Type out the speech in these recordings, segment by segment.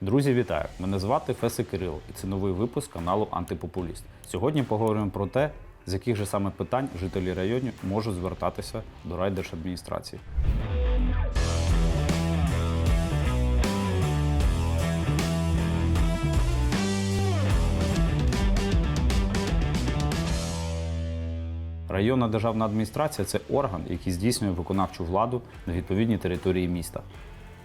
Друзі, вітаю! Мене звати Феси Кирило, і це новий випуск каналу Антипопуліст. Сьогодні поговоримо про те, з яких же саме питань жителі районів можуть звертатися до райдержадміністрації. Районна державна адміністрація це орган, який здійснює виконавчу владу на відповідній території міста.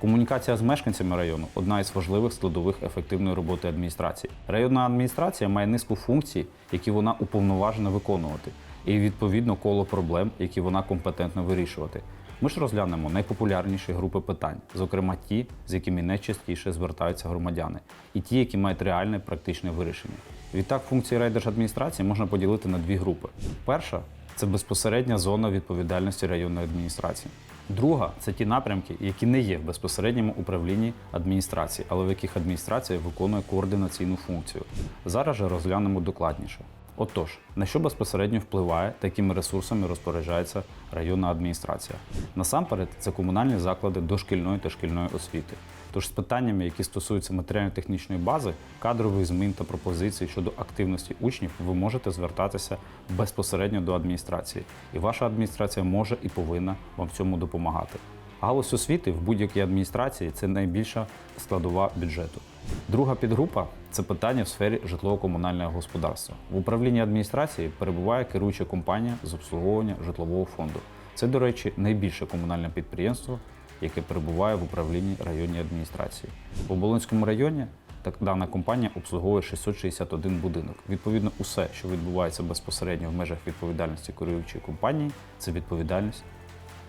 Комунікація з мешканцями району одна із важливих складових ефективної роботи адміністрації. Районна адміністрація має низку функцій, які вона уповноважена виконувати, і відповідно коло проблем, які вона компетентна вирішувати. Ми ж розглянемо найпопулярніші групи питань, зокрема ті, з якими найчастіше звертаються громадяни, і ті, які мають реальне практичне вирішення. Відтак, функції райдержадміністрації можна поділити на дві групи. Перша це безпосередня зона відповідальності районної адміністрації. Друга це ті напрямки, які не є в безпосередньому управлінні адміністрації, але в яких адміністрація виконує координаційну функцію. Зараз же розглянемо докладніше. Отож, на що безпосередньо впливає та якими ресурсами розпоряджається районна адміністрація? Насамперед, це комунальні заклади дошкільної та шкільної освіти. Тож з питаннями, які стосуються матеріально-технічної бази, кадрових змін та пропозицій щодо активності учнів, ви можете звертатися безпосередньо до адміністрації, і ваша адміністрація може і повинна вам в цьому допомагати. Галузь освіти в будь-якій адміністрації це найбільша складова бюджету. Друга підгрупа це питання в сфері житлово-комунального господарства. В управлінні адміністрації перебуває керуюча компанія з обслуговування житлового фонду. Це, до речі, найбільше комунальне підприємство, яке перебуває в управлінні районній адміністрації. В Оболонському районі так дана компанія обслуговує 661 будинок. Відповідно, усе, що відбувається безпосередньо в межах відповідальності керуючої компанії, це відповідальність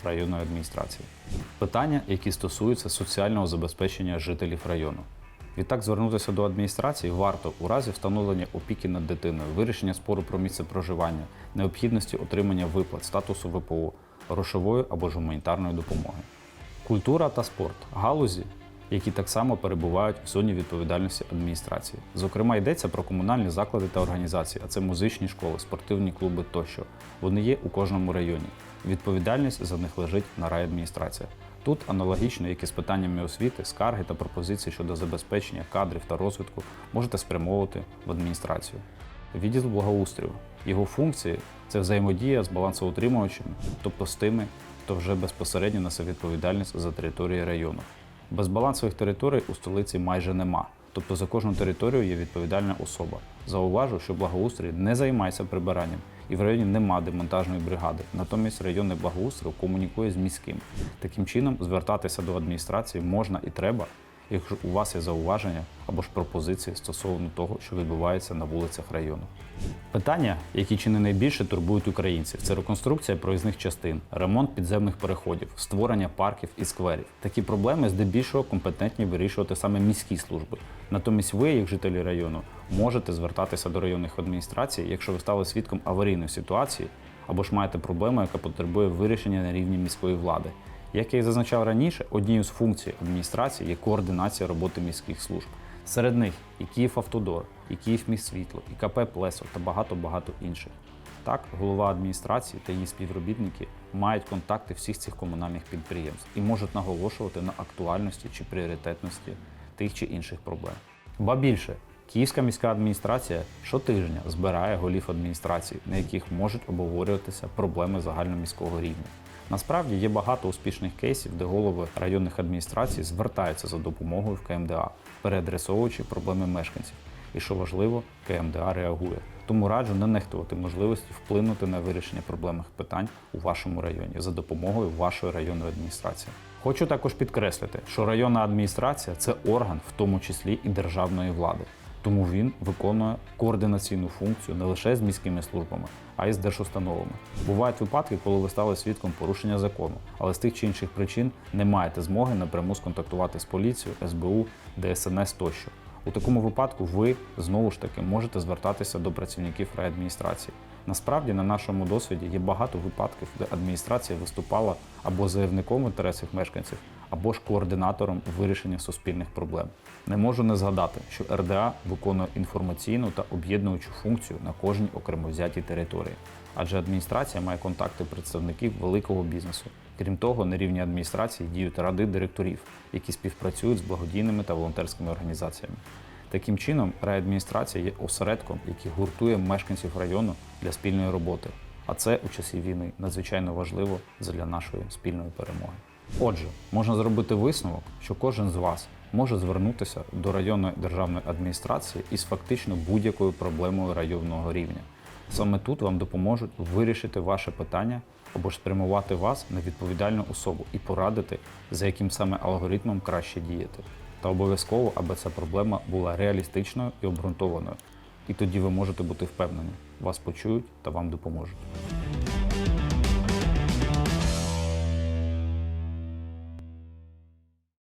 районної адміністрації. Питання, які стосуються соціального забезпечення жителів району. Відтак звернутися до адміністрації варто у разі встановлення опіки над дитиною, вирішення спору про місце проживання, необхідності отримання виплат, статусу ВПО, грошової або ж гуманітарної допомоги. Культура та спорт галузі, які так само перебувають в зоні відповідальності адміністрації. Зокрема, йдеться про комунальні заклади та організації, а це музичні школи, спортивні клуби тощо. Вони є у кожному районі. Відповідальність за них лежить на райадміністрація. Тут аналогічно, як і з питаннями освіти, скарги та пропозиції щодо забезпечення кадрів та розвитку можете спрямовувати в адміністрацію. Відділ благоустрою. Його функції це взаємодія з балансоутримувачами, тобто з тими, хто вже безпосередньо несе відповідальність за території району. Безбалансових територій у столиці майже нема. Тобто за кожну територію є відповідальна особа. Зауважу, що благоустрій не займається прибиранням, і в районі нема демонтажної бригади. Натомість районний благоустрій комунікує з міським. Таким чином, звертатися до адміністрації можна і треба, якщо у вас є зауваження або ж пропозиції стосовно того, що відбувається на вулицях району. Питання, які чи не найбільше турбують українців, це реконструкція проїзних частин, ремонт підземних переходів, створення парків і скверів. Такі проблеми здебільшого компетентні вирішувати саме міські служби. Натомість ви, як жителі району, можете звертатися до районних адміністрацій, якщо ви стали свідком аварійної ситуації або ж маєте проблему, яка потребує вирішення на рівні міської влади. Як я і зазначав раніше, однією з функцій адміністрації є координація роботи міських служб. Серед них і Київавтодор, і Київміськсвітло, і КП Плесо та багато-багато інших. Так, голова адміністрації та її співробітники мають контакти всіх цих комунальних підприємств і можуть наголошувати на актуальності чи пріоритетності тих чи інших проблем. Ба більше, Київська міська адміністрація щотижня збирає голів адміністрації, на яких можуть обговорюватися проблеми загальноміського рівня. Насправді є багато успішних кейсів, де голови районних адміністрацій звертаються за допомогою в КМДА, переадресовуючи проблеми мешканців. І що важливо, КМДА реагує. Тому раджу не нехтувати можливості вплинути на вирішення проблемних питань у вашому районі за допомогою вашої районної адміністрації. Хочу також підкреслити, що районна адміністрація це орган, в тому числі і державної влади. Тому він виконує координаційну функцію не лише з міськими службами, а й з держустановами. Бувають випадки, коли ви стали свідком порушення закону, але з тих чи інших причин не маєте змоги напряму сконтактувати з поліцією, СБУ, ДСНС тощо. У такому випадку ви знову ж таки можете звертатися до працівників райадміністрації. Насправді, на нашому досвіді є багато випадків, де адміністрація виступала або заявником інтересів мешканців, або ж координатором вирішення суспільних проблем. Не можу не згадати, що РДА виконує інформаційну та об'єднуючу функцію на кожній окремо взятій території, адже адміністрація має контакти представників великого бізнесу. Крім того, на рівні адміністрації діють ради директорів, які співпрацюють з благодійними та волонтерськими організаціями. Таким чином, райадміністрація є осередком, який гуртує мешканців району для спільної роботи. А це у часі війни надзвичайно важливо для нашої спільної перемоги. Отже, можна зробити висновок, що кожен з вас може звернутися до районної державної адміністрації із фактично будь-якою проблемою районного рівня. Саме тут вам допоможуть вирішити ваше питання або ж спрямувати вас на відповідальну особу і порадити, за яким саме алгоритмом краще діяти. Та обов'язково, аби ця проблема була реалістичною і обґрунтованою. І тоді ви можете бути впевнені, вас почують та вам допоможуть.